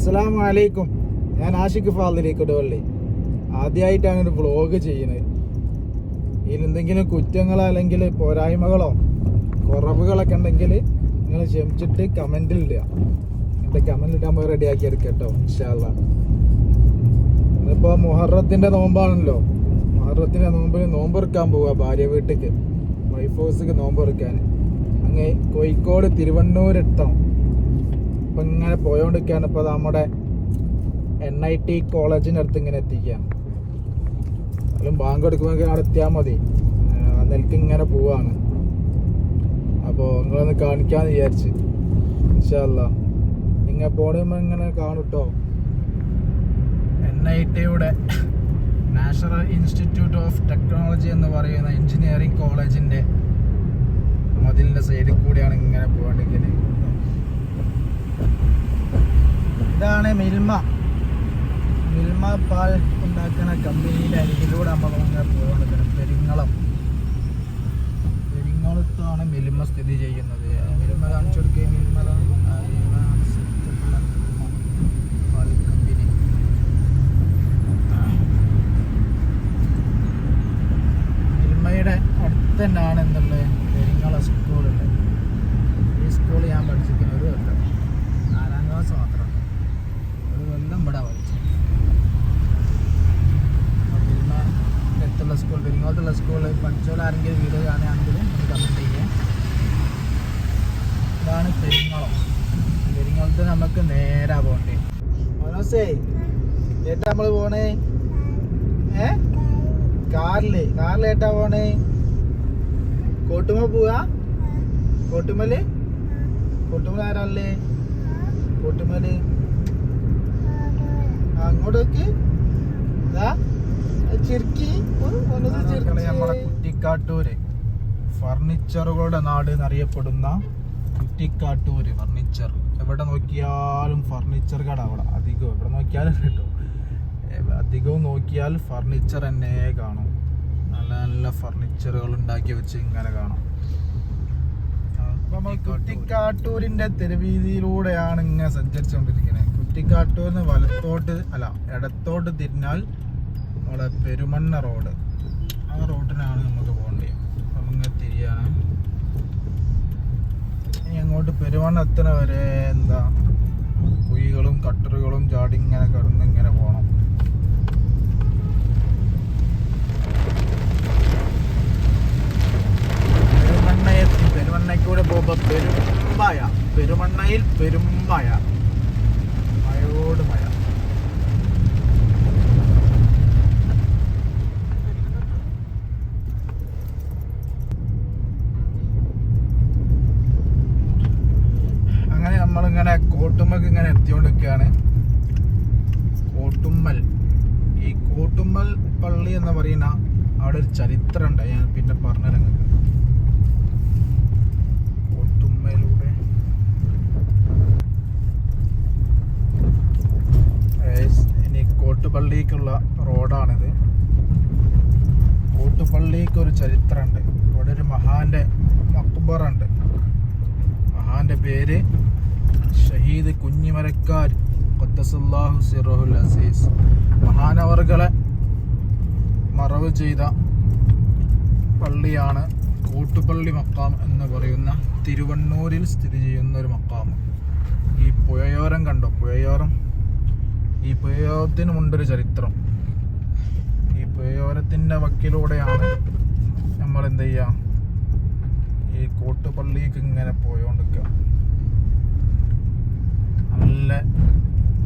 അസ്സലാമു വലൈക്കും ഞാൻ ആഷിഖ് ഫാദിലേക്ക് ഇടവള്ളി ആദ്യമായിട്ടാണ് ഒരു വ്ളോഗ് ചെയ്യുന്നത് ഇതിൽ എന്തെങ്കിലും കുറ്റങ്ങളോ അല്ലെങ്കിൽ പോരായ്മകളോ കുറവുകളൊക്കെ ഉണ്ടെങ്കിൽ നിങ്ങൾ ക്ഷമിച്ചിട്ട് കമന്റിൽ ഇടുക. എന്റെ കമന്റ് ഇടാൻ പോയി റെഡിയാക്കി എടുക്കാം കേട്ടോ ഇൻഷാല്ല ഇന്നിപ്പോൾ മുഹറത്തിന്റെ നോമ്പാണല്ലോ. മുഹറത്തിന്റെ നോമ്പിന് നോമ്പെറുക്കാൻ പോവുക ഭാര്യ വീട്ടിക്ക്. വൈഫ് ഹൗസിക്ക് നോമ്പെറുക്കാൻ അങ്ങ് കോഴിക്കോട് തിരുവണ്ണൂരെത്തണം ഇപ്പൊ ഇങ്ങനെ പോയോണ്ടിരിക്കുകയാണ് ഇപ്പോൾ നമ്മുടെ എൻ ഐ ടി കോളേജിനടുത്ത് ഇങ്ങനെ എത്തിക്കുക അതിലും ബാങ്ക് എടുക്കുമ്പോൾ അവിടെ എത്തിയാൽ മതി. നിലയ്ക്ക് ഇങ്ങനെ പോവാണ്. അപ്പോൾ നിങ്ങളൊന്ന് കാണിക്കാന്ന് വിചാരിച്ച്. ഇൻഷാല്ല നിങ്ങൾ പോണുമ്പോൾ ഇങ്ങനെ കാണുട്ടോ. എൻ ഐ ടിയുടെ നാഷണൽ ഇൻസ്റ്റിറ്റ്യൂട്ട് ഓഫ് ടെക്നോളജി എന്ന് പറയുന്ന എഞ്ചിനീയറിംഗ് കോളേജിന്റെ മതിലിന്റെ സൈഡിൽ കൂടിയാണ് ഇങ്ങനെ പോകേണ്ടിരിക്കുന്നത് ഇതാണ് മിൽമ. മിൽമ പാൽ ഉണ്ടാക്കുന്ന കമ്പനിയുടെ അരികിലൂടെ നമ്മൾ അങ്ങനെ പോകുന്നത് പെരിങ്ങളം. പെരിങ്ങളത്താണ് മിൽമ സ്ഥിതി ചെയ്യുന്നത്. മിൽമ കാണിച്ചു കൊടുക്കുകയും മിൽമ ദാ. ആ ഇതാണ് സെറ്റപ്പുള്ള മിൽമ പാൽ കമ്പനി മിൽമയുടെ അടുത്ത് തന്നെയാണ് എന്തുള്ളത് പെരിങ്ങള സ്കൂളുള്ളത് ഈ സ്കൂൾ ഞാൻ പഠിച്ചിരിക്കുന്ന ഒരു കൊല്ലം നാലാം ക്ലാസ് മാത്രം ഒരു കൊല്ലം ഇവിടെ പഠിച്ചു മിൽമ അടുത്തുള്ള സ്കൂൾ പെരിങ്ങോട്ടുള്ള സ്കൂളിൽ പഠിച്ചോളാരെങ്കിലും വീഡിയോ കാണുകയാണെങ്കിൽ ഒന്ന് കമന്റ് ചെയ്യാം ഇതാണ് പെരിങ്ങോളം പെരിങ്ങോളത്ത് നമുക്ക് നേരാ പോകണ്ടേ മനോസേ ഏട്ടാ നമ്മൾ പോണേ? ഏ? കാറിൽ. കാറിൽ ഏട്ടാ പോണേ? കോട്ടുമ പോവാ? കോട്ടുമൽ കോട്ടുമല ആരാല്ലേ കോട്ടുമൽ അങ്ങോട്ടേക്ക്. നമ്മുടെ കുറ്റിക്കാട്ടൂര്. ഫർണിച്ചറുകളുടെ നാട് എന്നറിയപ്പെടുന്ന കുറ്റിക്കാട്ടൂര് ഫർണിച്ചർ എവിടെ നോക്കിയാലും ഫർണിച്ചർ കട അവിടെ. അധികവും എവിടെ നോക്കിയാലും കിട്ടും. അധികവും നോക്കിയാൽ ഫർണിച്ചർ തന്നെ കാണും. നല്ല നല്ല ഫർണിച്ചറുകൾ ഉണ്ടാക്കി വെച്ച് ഇങ്ങനെ കാണാം. കുറ്റിക്കാട്ടൂരിന്റെ തെരുവീതിയിലൂടെയാണ് ഇങ്ങനെ സഞ്ചരിച്ചുകൊണ്ടിരിക്കുന്നത് കുറ്റിക്കാട്ടൂരിന് വലത്തോട്ട് അല്ല ഇടത്തോട്ട് തിരിഞ്ഞാൽ നമ്മളെ പെരുമണ്ണ റോഡ്. ആ റോഡിനാണ് നമുക്ക് പോകേണ്ടത് അപ്പം ഇങ്ങനെ തിരിയാണ്. ഇനി അങ്ങോട്ട് പെരുമണ്ണ വരെ എന്താ കുഴികളും കട്ടറുകളും ചാടി ഇങ്ങനെ കിടന്ന് ഇങ്ങനെ പോകണം പള്ളി എന്ന് പറയുന്ന അവിടെ ഒരു ചരിത്രം ഉണ്ട്. ഞാൻ പിന്നെ പറഞ്ഞു നിങ്ങൾക്ക് കോട്ടുപള്ളിക്കുള്ള റോഡാണിത്. കോട്ടുപള്ളിക്ക് ഒരു ചരിത്രമുണ്ട്. അവിടെ ഒരു മഹാന്റെ മക്ബറുണ്ട് മഹാന്റെ പേര് ഷഹീദ് കുഞ്ഞിമരക്കാർ. ഖദ്ദസല്ലാഹു സിറഹുൽ അസീസ്. മഹാനവർകളെ മറവ് ചെയ്ത പള്ളിയാണ് കൂട്ടുപള്ളി മക്കാം എന്ന് പറയുന്ന തിരുവണ്ണൂരിൽ സ്ഥിതി ചെയ്യുന്ന ഒരു മക്കാം. ഈ പുഴയോരം കണ്ടോ? പുഴയോരം. ഈ പുഴയോരത്തിനുമുണ്ടൊരു ചരിത്രം. ഈ പുഴയോരത്തിന്റെ വക്കിലൂടെയാണ് നമ്മൾ എന്ത് ചെയ്യുക ഈ കൂട്ടുപള്ളിക്ക് ഇങ്ങനെ പോയോണ്ടിരിക്കുക നല്ല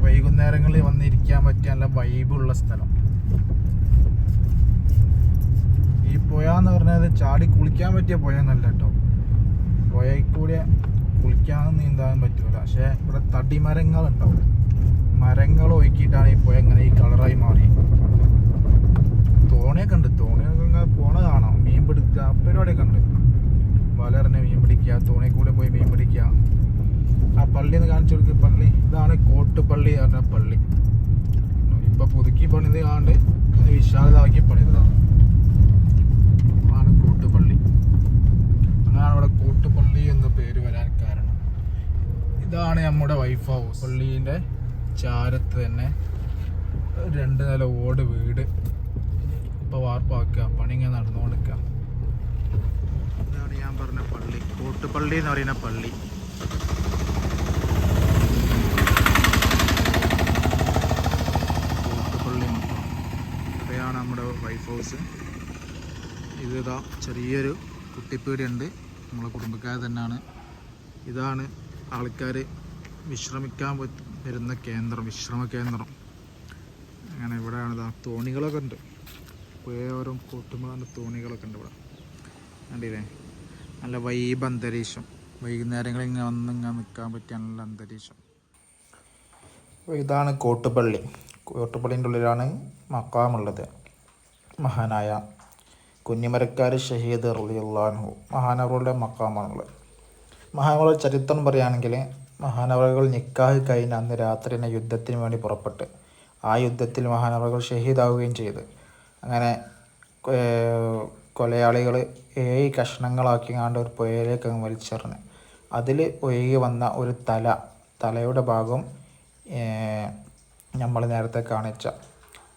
വൈകുന്നേരങ്ങളിൽ വന്നിരിക്കാൻ പറ്റിയ നല്ല വൈബുള്ള സ്ഥലം ഈ പറഞ്ഞത് ചാടി കുളിക്കാൻ പറ്റിയ പുഴയൊന്നല്ല കേട്ടോ. പുഴയിൽ കൂടെ കുളിക്കാൻ നീന്താൻ പറ്റൂല. പക്ഷേ ഇവിടെ തടിമരങ്ങൾ ഉണ്ടാവും മരങ്ങൾ ഒഴുക്കിയിട്ടാണ് ഈ പുഴ ഇങ്ങനെ ഈ കളറായി മാറി. തോണിയൊക്കെ ഉണ്ട്. തോണിയൊക്കെ ഇങ്ങനെ പോണ കാണാം. മീൻ പിടിക്കുക. പരിപാടിയൊക്കെ ഉണ്ട്. വലറിനെ മീൻ പിടിക്കുക. തോണി കൂടെ പോയി മീൻ പിടിക്കുക. ആ പള്ളി എന്ന് കാണിച്ചു കൊടുക്കുക പള്ളി. ഇതാണ് കോട്ടുപള്ളി പറഞ്ഞ പള്ളി ഇപ്പൊ പുതുക്കി പണിത് കാണ്ട് വിശാലതാക്കി പണിതതാണ് ആണ് കോട്ടുപള്ളി അങ്ങനെയാണ് ഇവിടെ കോട്ടുപള്ളി എന്ന പേര് വരാൻ കാരണം ഇതാണ് നമ്മുടെ വൈഫ് ഹൗസ് പള്ളീന്റെ ചാരത്ത് തന്നെ രണ്ട് നില ഓട് വീട്. ഇപ്പൊ വാർപ്പാക്കുക പണി ഇങ്ങനെ നടന്നുകൊണ്ടിരിക്കുക ഇതാണ് ഞാൻ പറഞ്ഞ പള്ളി. കൂട്ടുപള്ളി എന്ന് പറയുന്ന പള്ളി. കൂട്ടുപള്ളി മൊത്തം. ഇവിടെയാണ് നമ്മുടെ വൈഫ് ഹൗസ് ഇത് ഇതാ ചെറിയൊരു കുട്ടിപ്പീടിയുണ്ട്. നമ്മളെ കുടുംബക്കാർ തന്നെയാണ്. ഇതാണ് ആൾക്കാർ വിശ്രമിക്കാൻ വരുന്ന കേന്ദ്രം വിശ്രമ കേന്ദ്രം. അങ്ങനെ ഇവിടെയാണ് തോണികളൊക്കെ ഉണ്ട്. പുഴയോരം കൂട്ടുമ്പോഴാണ് തോണികളൊക്കെ ഉണ്ട് ഇവിടെ. കണ്ടില്ലേ? നല്ല വൈബ് അന്തരീക്ഷം. വൈകുന്നേരങ്ങളിൽ ഇങ്ങനെ വന്ന് ഇങ്ങനെ നിൽക്കാൻ പറ്റിയ നല്ല അന്തരീക്ഷം. ഇതാണ് കോട്ടുപള്ളി. കോട്ടുപള്ളിന്റെ ഉള്ളിലാണ് മക്കാമുള്ളത്. മഹാനായ കുഞ്ഞിമരക്കാർ ഷഹീദ് റളിയല്ലാഹു മഹാനവറുടെ മക്കാമാണുള്ളത്. മഹാനവറുടെ ചരിത്രം പറയുകയാണെങ്കിൽ മഹാനവറുകൾ നിക്കാഹ് കഴിഞ്ഞ അന്ന് രാത്രി തന്നെ യുദ്ധത്തിന് വേണ്ടി പുറപ്പെട്ട്. ആ യുദ്ധത്തിൽ മഹാനവറുകൾ ഷഹീദാവുകയും ചെയ്ത്. അങ്ങനെ കൊലയാളികൾ ഏഴ് കഷ്ണങ്ങളാക്കി കണ്ട് ഒരു പുഴയിലേക്ക് അങ്ങ് വലിച്ചെറിഞ്ഞ്. അതിൽ ഒഴുകി വന്ന ഒരു തല തലയുടെ ഭാഗം നമ്മൾ നേരത്തെ കാണിച്ച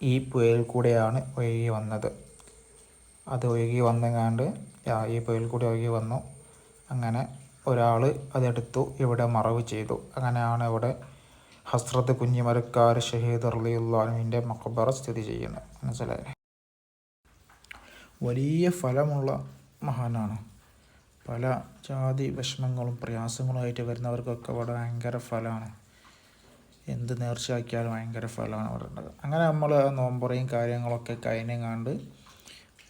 ഈ പുഴയിൽ കൂടെയാണ് ഒഴുകി വന്നത്. അത് ഒഴുകി വന്നെങ്ങാണ്ട് ഈ പുഴയിൽ കൂടി ഒഴുകി വന്നു. അങ്ങനെ ഒരാൾ അതെടുത്തു ഇവിടെ മറവ് ചെയ്തു. അങ്ങനെയാണ് ഇവിടെ ഹസ്രത്ത് കുഞ്ഞിമരക്കാർ ഷഹീദ് റളിയുള്ളാഹുവിന്റെ മക്കബറ സ്ഥിതി ചെയ്യുന്നത്. മനസ്സിലായി? വലിയ ഫലമുള്ള മഹാനാണ്. പല ജാതി വിഷമങ്ങളും പ്രയാസങ്ങളുമായിട്ട് വരുന്നവർക്കൊക്കെ ഇവിടെ ഭയങ്കര ഫലമാണ്. എന്ത് നേർച്ചയാക്കിയാലും ഭയങ്കര ഫലമാണ് അവിടെ ഉള്ളത് അങ്ങനെ നമ്മൾ നോമ്പറയും കാര്യങ്ങളൊക്കെ കഴിഞ്ഞങ്ങാണ്ട്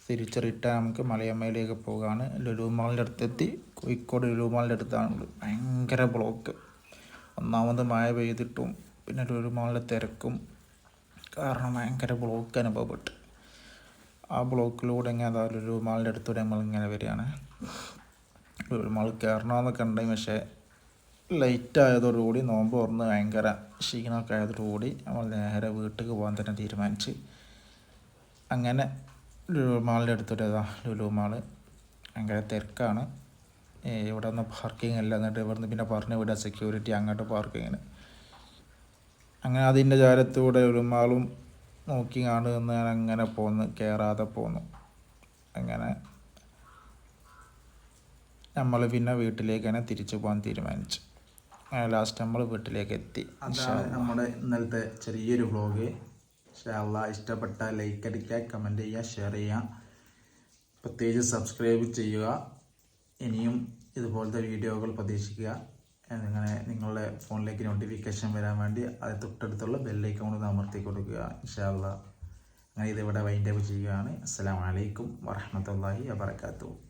തിരിച്ച് റിട്ടേൺ നമുക്ക് മലയമ്മയിലേക്ക് പോകാണ്. ലുലുമാളിന്റെ അടുത്തെത്തി കോഴിക്കോട് ലുലുമാളിന്റെ അടുത്താണ് ഭയങ്കര ബ്ലോക്ക്. ഒന്നാമത് മഴ പെയ്തിട്ടും പിന്നെ ലുലുമാളിന്റെ തിരക്കും കാരണം ഭയങ്കര ബ്ലോക്ക് അനുഭവപ്പെട്ടു. ആ ബ്ലോക്കിലൂടെ ഇങ്ങനെ അതാ ലുലുമാളിന്റെ അടുത്തൂടെ നമ്മൾ ഇങ്ങനെ വരികയാണ് ലുലുമാൾ കയറണമെന്നൊക്കെ ഉണ്ടെങ്കിൽ പക്ഷേ ലൈറ്റ് ആയതോടുകൂടി നോമ്പ് തുറന്ന് ഭയങ്കര ക്ഷീണമൊക്കെ ആയതോടുകൂടി നമ്മൾ നേരെ വീട്ടിലേക്ക് പോകാൻ തന്നെ തീരുമാനിച്ച്. അങ്ങനെ ലുലു മാളിന്റെ അടുത്തൊരു ഇതാ ലുലു മാൾ. ഭയങ്കര തിരക്കാണ്. ഇവിടെ നിന്ന് പാർക്കിംഗ് അല്ല എന്നിട്ട് ഇവിടുന്ന് പിന്നെ പറഞ്ഞു വിടുക സെക്യൂരിറ്റി അങ്ങോട്ട് പാർക്കിങ്ങിന് അങ്ങനെ അതിന്റെ ചാരത്തൂടെ ലുലു മാളും നോക്കി കാണുന്ന ഞാൻ അങ്ങനെ പോന്ന് കയറാതെ പോന്നു. അങ്ങനെ നമ്മൾ പിന്നെ വീട്ടിലേക്ക് തന്നെ തിരിച്ചു പോകാൻ തീരുമാനിച്ചു. ലാസ്റ്റ് നമ്മൾ വീട്ടിലേക്ക് എത്തി നമ്മുടെ ഇന്നലത്തെ ചെറിയൊരു വ്ളോഗ് ഇഷ്ടപ്പെട്ട ലൈക്ക് അടിക്കുക കമന്റ് ചെയ്യുക ഷെയർ ചെയ്യുക. പ്രത്യേകിച്ച് സബ്സ്ക്രൈബ് ചെയ്യുക. ഇനിയും ഇതുപോലത്തെ വീഡിയോകൾ പ്രതീക്ഷിക്കുക. അങ്ങനെ നിങ്ങളുടെ ഫോണിലേക്ക് നോട്ടിഫിക്കേഷൻ വരാൻ വേണ്ടി അത് തൊട്ടടുത്തുള്ള ബെല്ലൈക്കോൺ അമർത്തി കൊടുക്കുക ഇൻഷാല്ല അങ്ങനെ ഇതിവിടെ വൈൻഡപ്പ് ചെയ്യുകയാണ്. അസ്സാം വലൈക്കും വറഹ്മത്തുള്ളാഹി വബറകാതുഹു.